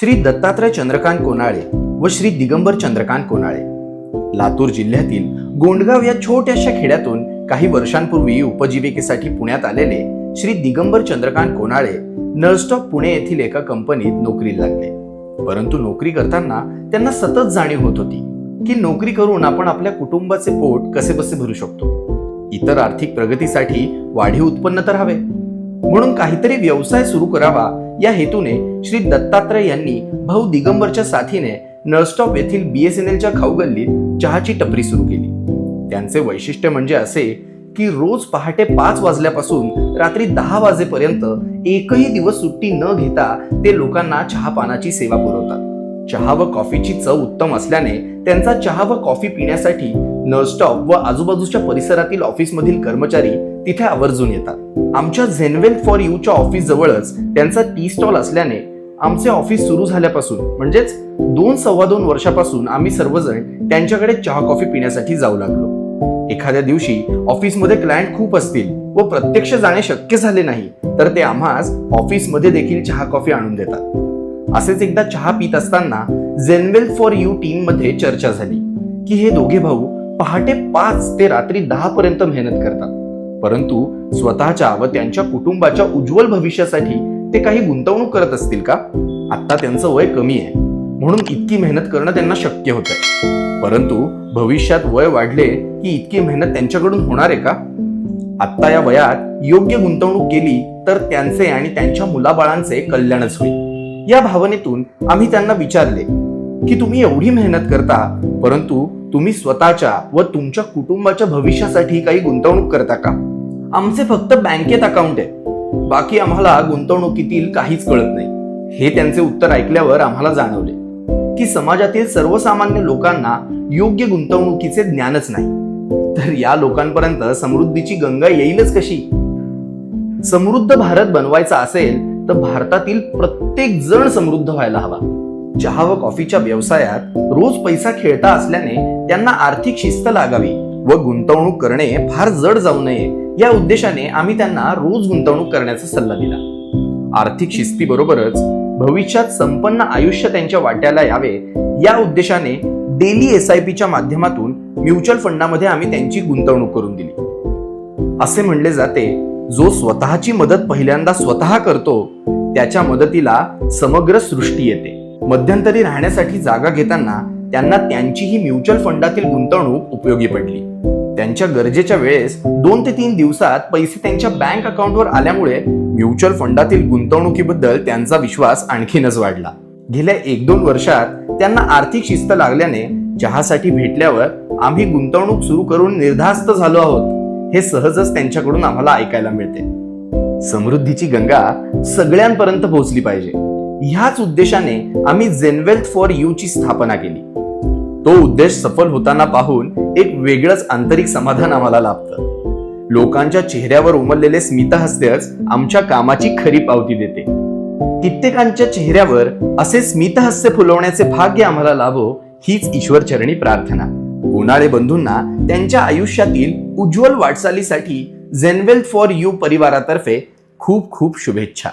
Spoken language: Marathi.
श्री दत्तात्रय चंद्रकांत कोनाळे व श्री दिगंबर चंद्रकांत कोनाळे. लातूर जिल्ह्यातील गोंडगाव या छोट्याशा खेड्यातून काही वर्षांपूर्वी उपजीविकेसाठी पुण्यात आलेले श्री दिगंबर चंद्रकांत कोनाळे नळस्टॉप पुणे येथील एका कंपनीत नोकरीला लागले. परंतु नोकरी करताना त्यांना सतत जाणीव होत होती की नोकरी करून आपण आपल्या कुटुंबाचे पोट कसे बसे भरू शकतो? इतर आर्थिक प्रगतीसाठी वाढीव उत्पन्न तर हवे. म्हणून काहीतरी व्यवसाय सुरू करावा या हेतूने श्री दत्तात्रय यांनी भाऊ दिगंबरच्या साथीने नळस्टॉप येथील बीएसएनएलच्या एलच्या खाऊगल्लीत चहाची टपरी सुरू केली. त्यांचे वैशिष्ट्य म्हणजे असे की रोज पहाटे पाच वाजल्यापासून रात्री दहा वाजेपर्यंत एकही दिवस सुट्टी न घेता ते लोकांना चहा पानाची सेवा पुरवतात. चहा व कॉफीची चव उत्तम असल्याने त्यांचा चहा व कॉफी पिण्यासाठी नळस्टॉप व आजूबाजूच्या परिसरातील ऑफिसमधील कर्मचारी तिथे आवर्जून येतात. आमच्या झेनवेल फॉर यूच्या ऑफिस जवळच त्यांचा टी स्टॉल असल्याने आमचे ऑफिस सुरू झाल्यापासून म्हणजेच दोन सव्वा दोन वर्षापासून आम्ही सर्वजण त्यांच्याकडे चहा कॉफी पिण्यासाठी जाऊ लागलो. एखाद्या दिवशी ऑफिसमध्ये क्लायंट खूप असतील व प्रत्यक्ष जाणे शक्य झाले नाही तर ते आम्हास ऑफिसमध्ये देखील चहा कॉफी आणून देतात. असेच एकदा चहा पित असताना झेनवेल फॉर यू टीममध्ये चर्चा झाली की हे दोघे भाऊ पहाटे पाच ते रात्री दहा पर्यंत मेहनत करतात. परंतु स्वतःच्या व त्यांच्या कुटुंबाच्या उज्ज्वल भविष्यासाठी ते काही गुंतवणूक करत असतील का? आता त्यांचं वय कमी आहे. म्हणून इतकी मेहनत करणं त्यांना शक्य होत आहे परंतु भविष्यात वय वाढले की इतकी मेहनत त्यांच्याकडून होणार आहे का? आत्ता या वयात योग्य गुंतवणूक केली तर त्यांचे आणि त्यांच्या मुलाबाळांचे कल्याणच होईल. या भावनेतून आम्ही त्यांना विचारले की तुम्ही एवढी मेहनत करता परंतु तुम्ही स्वतःच्या व तुमच्या कुटुंबाच्या भविष्यासाठी काही गुंतवणूक करता का? आमचे फक्त बँकेत अकाउंट आहे. बाकी आम्हाला गुंतवणुकीतील काहीच कळत नाही. हे त्यांचे उत्तर ऐकल्यावर आम्हाला जाणवले की समाजातील सर्वसामान्य लोकांना योग्य गुंतवणुकीचे ज्ञानच नाही. तर या लोकांपर्यंत समृद्धीची गंगा येईलच कशी? समृद्ध भारत बनवायचा असेल तर भारतातील प्रत्येक जण समृद्ध व्हायला हवा. चहा व कॉफीच्या व्यवसायात रोज पैसा खेळता असल्याने त्यांना आर्थिक शिस्त लागावी. व गुंतवणूक करणे फार जड जाऊ नये. या उद्देशाने आम्ही त्यांना रोज गुंतवणूक करण्याचा सल्ला दिला. आर्थिक शिस्तीबरोबरच भविष्यात संपन्न आयुष्य त्यांच्या वाट्याला यावे या उद्देशाने डेली एस आय पीच्या माध्यमातून म्युच्युअल फंडामध्ये आम्ही त्यांची गुंतवणूक करून दिली. असे म्हणले जाते जो स्वतःची मदत पहिल्यांदा स्वतः करतो त्याच्या मदतीला समग्र सृष्टी येते. मध्यंतरी राहण्यासाठी जागा घेताना त्यांना त्यांचीही म्युच्युअल फंडातील गुंतवणूक उपयोगी पडली. त्यांच्या गरजेच्या वेळेस दोन ते तीन दिवसात पैसे त्यांच्या बँक अकाउंटवर आल्यामुळे म्युच्युअल फंडातील गुंतवणुकीबद्दल त्यांचा विश्वास आणखीनच वाढला. गेल्या एक दोन वर्षात त्यांना आर्थिक शिस्त लागल्याने चहासाठी भेटल्यावर आम्ही गुंतवणूक सुरू करून निर्धास्त झालो आहोत. हे सहजच त्यांच्याकडून आम्हाला ऐकायला मिळते. समृद्धीची गंगा सगळ्यांपर्यंत पोहोचली पाहिजे. ह्याच उद्देशाने आम्ही जेनवेल्थ फॉर यू ची स्थापना केली. तो उद्देश सफल होताना पाहून एक वेगळंच आंतरिक समाधान आम्हाला लाभतं. लोकांच्या चेहऱ्यावर उमललेले स्मितहास्यच आमच्या कामाची खरी पावती देते. कित्येकांच्या चेहऱ्यावर असे स्मितहास्य फुलवण्याचे भाग्य आम्हाला लाभो हीच ईश्वरचरणी प्रार्थना. उन्हाळे बंधूंना त्यांच्या आयुष्यातील उज्ज्वल वाटचालीसाठी झेनवेल्थ फॉर यू परिवारातर्फे खूप खूप शुभेच्छा.